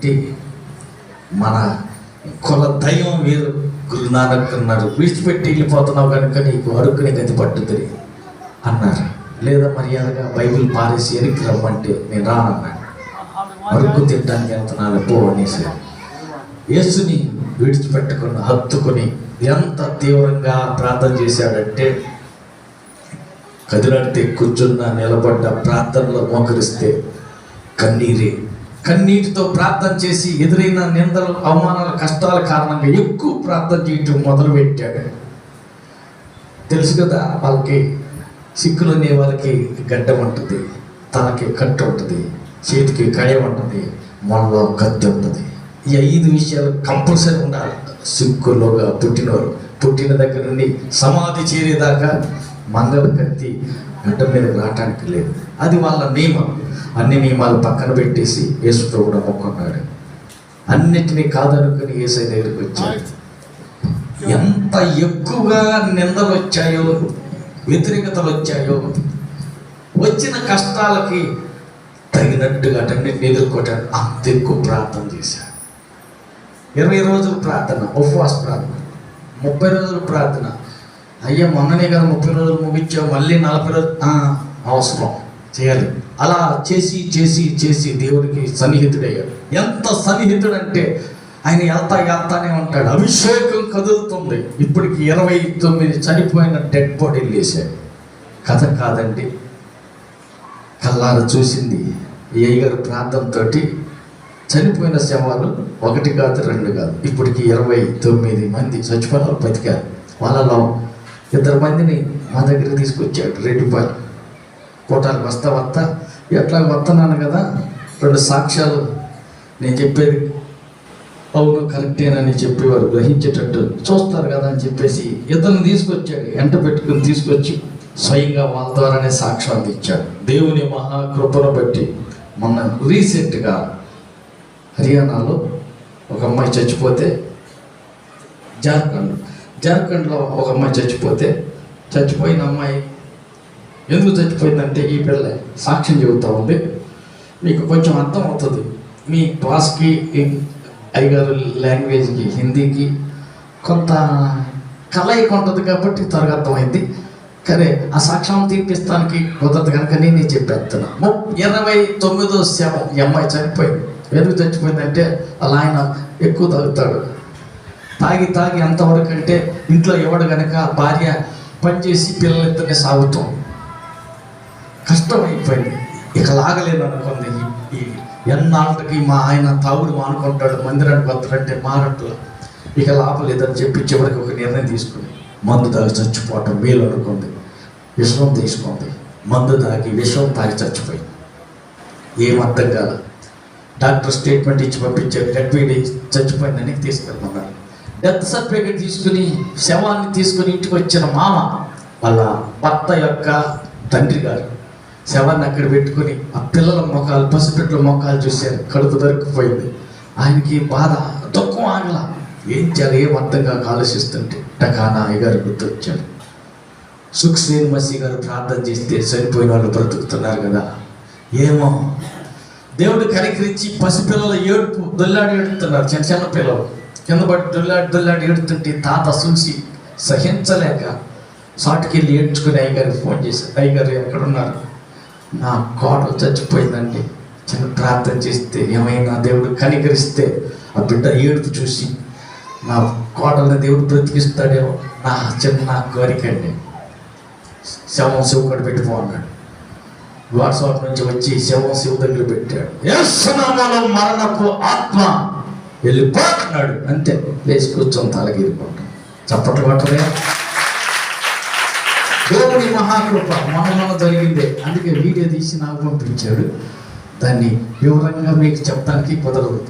కాబట్టి మన కుల దైవం వేరు. గురునానక్ అన్నారు విడిచిపెట్టి వెళ్ళిపోతున్నావు కనుక నీకు అడుక్కునే గది పట్టుతుంది అన్నారు. లేదా మర్యాదగా బైబిల్ పారేసి ఎరికి రమ్మంటే నేను రానన్నాను. అరుకు తినడానికి వెళ్తున్నాను పో అనేసి. యేసుని విడిచిపెట్టకుండా హత్తుకుని ఎంత తీవ్రంగా ప్రార్థన చేశాడంటే కదిలడితే కూర్చున్న నిలబడ్డ ప్రార్థనలో మోకరిస్తే కన్నీరే కన్నీటితో ప్రార్థన చేసి ఎదురైన నిందలు అవమానాల కష్టాల కారణంగా ఎక్కువ ప్రార్థన చేయటం మొదలు పెట్టాడు తెలుసు కదా వాళ్ళకి సిక్కులు అనే వాళ్ళకి గడ్డ ఉంటుంది తనకి కట్టు ఉంటుంది చేతికి కయ ఉంటుంది మనలో కత్తి ఉంటుంది. ఈ ఐదు విషయాలు కంపల్సరీ ఉండాలి. సిక్కులోగా పుట్టినవారు పుట్టిన దగ్గర నుండి సమాధి చేరేదాకా మంగళ కత్తి గడ్డ మీద రావటానికి లేదు. అది వాళ్ళ నియమం. అన్ని నియమాలు పక్కన పెట్టేసి యేసు కూడా మొక్కున్నాడు అన్నిటినీ కాదనుకుని ఏసై దగ్గరికి వచ్చాడు. ఎంత ఎక్కువగా నిందలు వచ్చాయో వ్యతిరేకతలు వచ్చాయో వచ్చిన కష్టాలకి తగినట్టుగా అటన్నిటిని ఎదుర్కోవటానికి అంత ఎక్కువ ప్రార్థన చేశాడు. ఇరవై రోజులు ప్రార్థన ఉపవాస ప్రార్థన ముప్పై రోజులు ప్రార్థన అయ్యా మొన్ననే కదా ముప్పై రోజులు ముగించావు మళ్ళీ నలభై రోజులు. అవసరం. చేయాలి. అలా చేసి చేసి చేసి దేవుడికి సన్నిహితుడయ్యాడు. ఎంత సన్నిహితుడంటే ఆయన వెళ్తా వెళ్తానే ఉంటాడు. అభిషేకం కదులుతుంది. ఇప్పటికి ఇరవై తొమ్మిది చనిపోయిన డెడ్ బాడీలు వేశాడు. కథ కాదండి. కల్లారు చూసింది. ఈ అయ్యగారు ప్రాంతంతో చనిపోయిన శవాలు ఒకటి కాదు రెండు కాదు. ఇప్పటికి ఇరవై తొమ్మిది మంది చచ్చిపోయిన బతికారు. వాళ్ళలో ఇద్దరు మందిని మా దగ్గర తీసుకొచ్చాడు రెడ్డిపాలు కోటాలకు వస్తా వస్తా ఎట్లా వస్తున్నాను కదా రెండు సాక్ష్యాలు. నేను చెప్పేది అవును కరెక్టేనని చెప్పేవారు. గ్రహించేటట్టు చూస్తారు కదా అని చెప్పేసి ఇద్దరిని తీసుకొచ్చాడు. ఎంట పెట్టుకుని తీసుకొచ్చి స్వయంగా వాళ్ళ ద్వారానే సాక్ష్యం ఇచ్చాడు దేవుని మహాకృపను బట్టి మొన్న రీసెంట్గా హర్యానాలో ఒక అమ్మాయి చచ్చిపోతే జార్ఖండ్ జార్ఖండ్లో ఒక అమ్మాయి చచ్చిపోతే చచ్చిపోయిన అమ్మాయి ఎందుకు చచ్చిపోయిందంటే ఈ పిల్ల సాక్ష్యం చెబుతూ ఉంది. మీకు కొంచెం అర్థం అవుతుంది. మీ క్లాస్కి అయ్యగారు లాంగ్వేజ్కి హిందీకి కొంత కలయిక ఉంటుంది కాబట్టి త్వరగా అర్థమైంది. కానీ ఆ సాక్ష్యం తీర్పిస్తానికి కుదరదు కనుక నేనే చెప్పేస్తున్నా. ము- ఇరవై తొమ్మిదో శవం ఈ అమ్మాయి చనిపోయింది. ఎందుకు చచ్చిపోయిందంటే అలా ఆయన ఎక్కువ తాగుతాడు. తాగి తాగి అంతవరకు అంటే ఇంట్లో ఎవడు గనక భార్య పనిచేసి పిల్లలిద్దరిని సాగుతాం కష్టం అయిపోయింది ఇక లాగలేదు అనుకుంది. ఈ- ఎన్నాళ్ళకి మా ఆయన తాగుడు మానుకుంటాడు మందిరానికి వస్తాడంటే మారట్లు. ఇక లాపలేదని లేదని చెప్పి చివరికి ఒక నిర్ణయం తీసుకుంది. మందు తాగి చచ్చిపోవటం మేలు అనుకుంది. విషం తీసుకుంది. మందు తాగి విషం తాగి చచ్చిపోయింది. ఏం అర్థం కాదు డాక్టర్ స్టేట్మెంట్ ఇచ్చి పంపించారు. గడ్వీడి చచ్చిపోయిందని తీసుకెళ్ళమన్నారు. డెత్ సర్టిఫికేట్ తీసుకుని శవాన్ని తీసుకుని ఇంటికి వచ్చిన మామ వాళ్ళ భర్త యొక్క తండ్రి గారు. శవాన్ని అక్కడ పెట్టుకుని ఆ పిల్లల ముఖాలు పసిపెట్ల ముఖాలు చూశారు. కడుపు దొరికిపోయింది. ఆయనకి బాధ దుఃఖం ఆగల. ఏం చేయాలి ఏం అర్థం కాక ఆలోచిస్తుంటే టకానా అయ్యగారు గుర్తొచ్చాడు సుఖ్సేన్ మసీ గారు ప్రార్థన చేస్తే చనిపోయిన వాళ్ళు బ్రతుకుతున్నారు కదా. ఏమో. దేవుడు కనికరించి పసిపిల్లల ఏడుపు దొల్లాడి ఏడుతున్నారు చిన్న చిన్న పిల్లలు. కింద పడి దుల్లాడి దుల్లాడి ఏడుతుంటే తాత చూసి సహించలేక సాటుకెళ్ళి ఏడ్చుకుని అయ్యగారికి ఫోన్ చేసి అయ్యగారు ఎక్కడున్నారు? నా కోడలు చచ్చిపోయిందండి. చిన్న ప్రార్థన చేస్తే ఏమైనా దేవుడు కనికరిస్తే ఆ బిడ్డ ఏడుపు చూసి నా కోడల్ని దేవుడు బ్రతికిస్తాడేమో నా చిన్న కోరిక అండి శవం శివుకడు పెట్టుకో అన్నాడు వాట్సాప్ నుంచి వచ్చి శవం శివ దగ్గర పెట్టాడు. యస్సునామలో మరణపు ఆత్మ వెళ్ళిపోతున్నాడు. అంతే. లేచి కూర్చొని తలగిరిపోవటం చప్పట్లు కొట్టలే దేవుని మహాకృప మొన్న జరిగిందే అందుకే వీడియో తీసి నాకు పంపించాడు. దాన్ని వివరంగా మీకు చెప్పడానికి కుదరదు.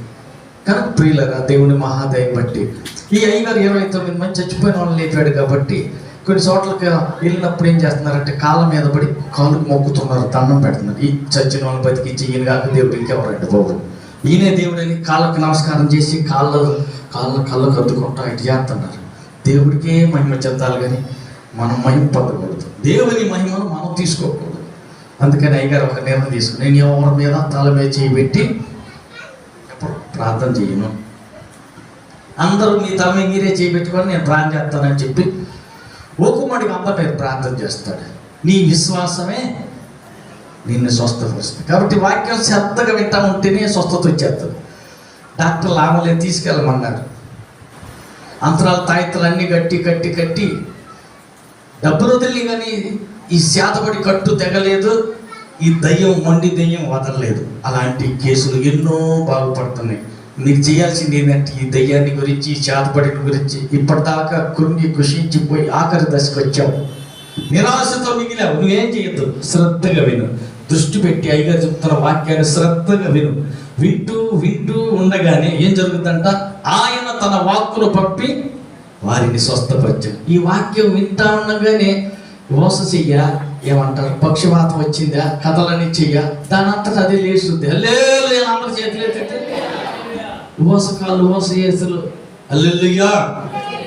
కనుక ప్రియులరా దేవుని మహాదయం బట్టి. ఈ అయ్యగారు ఇరవై తొమ్మిది మంది చచ్చిపోయిన వాళ్ళని లేపాడు కాబట్టి కొన్ని చోట్లకి వెళ్ళినప్పుడు ఏం చేస్తున్నారంటే కాళ్ళ మీద పడి కాలుకు మొక్కుతున్నారు దండం పెడుతున్నారు. ఈ చచ్చిన వాళ్ళని బతికించి ఈయన కాక దేవుడు ఇంకెవరంటే బాబు? ఈయనే దేవుడని కాళ్ళకు నమస్కారం చేసి కాళ్ళ కాళ్ళ కళ్ళకు అద్దుకుంటా ఇటు చేస్తున్నారు. దేవుడికే మహిమ చెందాలి కానీ మనం మహిమ పొందకూడదు. దేవుని మహిమను మనం తీసుకోకూడదు. అందుకని అయ్యగారు ఒక నిర్ణయం తీసుకుని నేను ఎవరి మీద తల మీద చేయి పెట్టి ఎప్పుడు ప్రార్థన చేయను. అందరూ మీ తల మీద మీరే చేపెట్టుకొని నేను ప్రార్థన చేస్తానని చెప్పి ఓకుమ్మడికి అందరి మీద ప్రార్థన చేస్తాడు. నీ విశ్వాసమే నిన్ను స్వస్థపరుస్తుంది. కాబట్టి వాక్యం శ్రద్ధగా వింటా ఉంటేనే స్వస్థత వచ్చేస్తుంది. డాక్టర్ లామలే తీసుకెళ్ళమన్నారు. అంతరాలు తాయితలు అన్నీ కట్టి కట్టి కట్టి డబ్బులు వదిలి కానీ ఈ శాతపడి కట్టు తెగలేదు ఈ దయ్యం మొండి దయ్యం వదలలేదు. అలాంటి కేసులు ఎన్నో బాగుపడుతున్నాయి. నీకు చేయాల్సింది ఏంటంటే ఈ దయ్యాన్ని గురించి ఈ గురించి ఇప్పటిదాకా కృంగి కృషించిపోయి ఆఖరి దశకు వచ్చావు. నిరాశతో మిగిలావు. నువ్వేం చేయొద్దు. శ్రద్ధగా విను. దృష్టి పెట్టి అయ్యగా చెప్తున్న వాక్యాన్ని శ్రద్ధగా విను. వింటూ వింటూ ఉండగానే ఏం జరుగుతుందంట? ఆయన తన వాక్కును పంపి వారిని స్వస్థపరిచాడు. ఈ వాక్యం వింటా ఉండగానే ఓస చెయ్య ఏమంటారు? పక్షవాతం వచ్చిందా? కథలని చెయ్య? దాని అంతటా అదే లేస్తుంది. అల్లేలు అందరి చేతులు ఎత్తితే. ఓసకాలు ఓస చేతులు. అల్లెల్లుయ్యా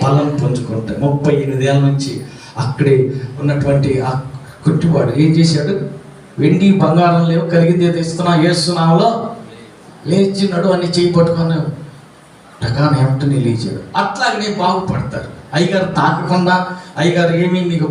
బలం పుంజుకుంటాయి. ముప్పై ఎనిమిదేళ్ళ నుంచి అక్కడే ఉన్నటువంటి ఆ కుట్టివాడు ఏం చేశాడు? వెండి బంగారం లేవు కలిగిందే తీసుకున్నా ఇస్తున్నా ఏస్తున్నావులో లేచినాడు అని చేయి పట్టుకొని టకాన ఏమంటే లేచాడు. అట్లాగనే బాగుపడతారు. అయ్యగారు తాకకుండా అయ్యగారు ఏమీ నీకు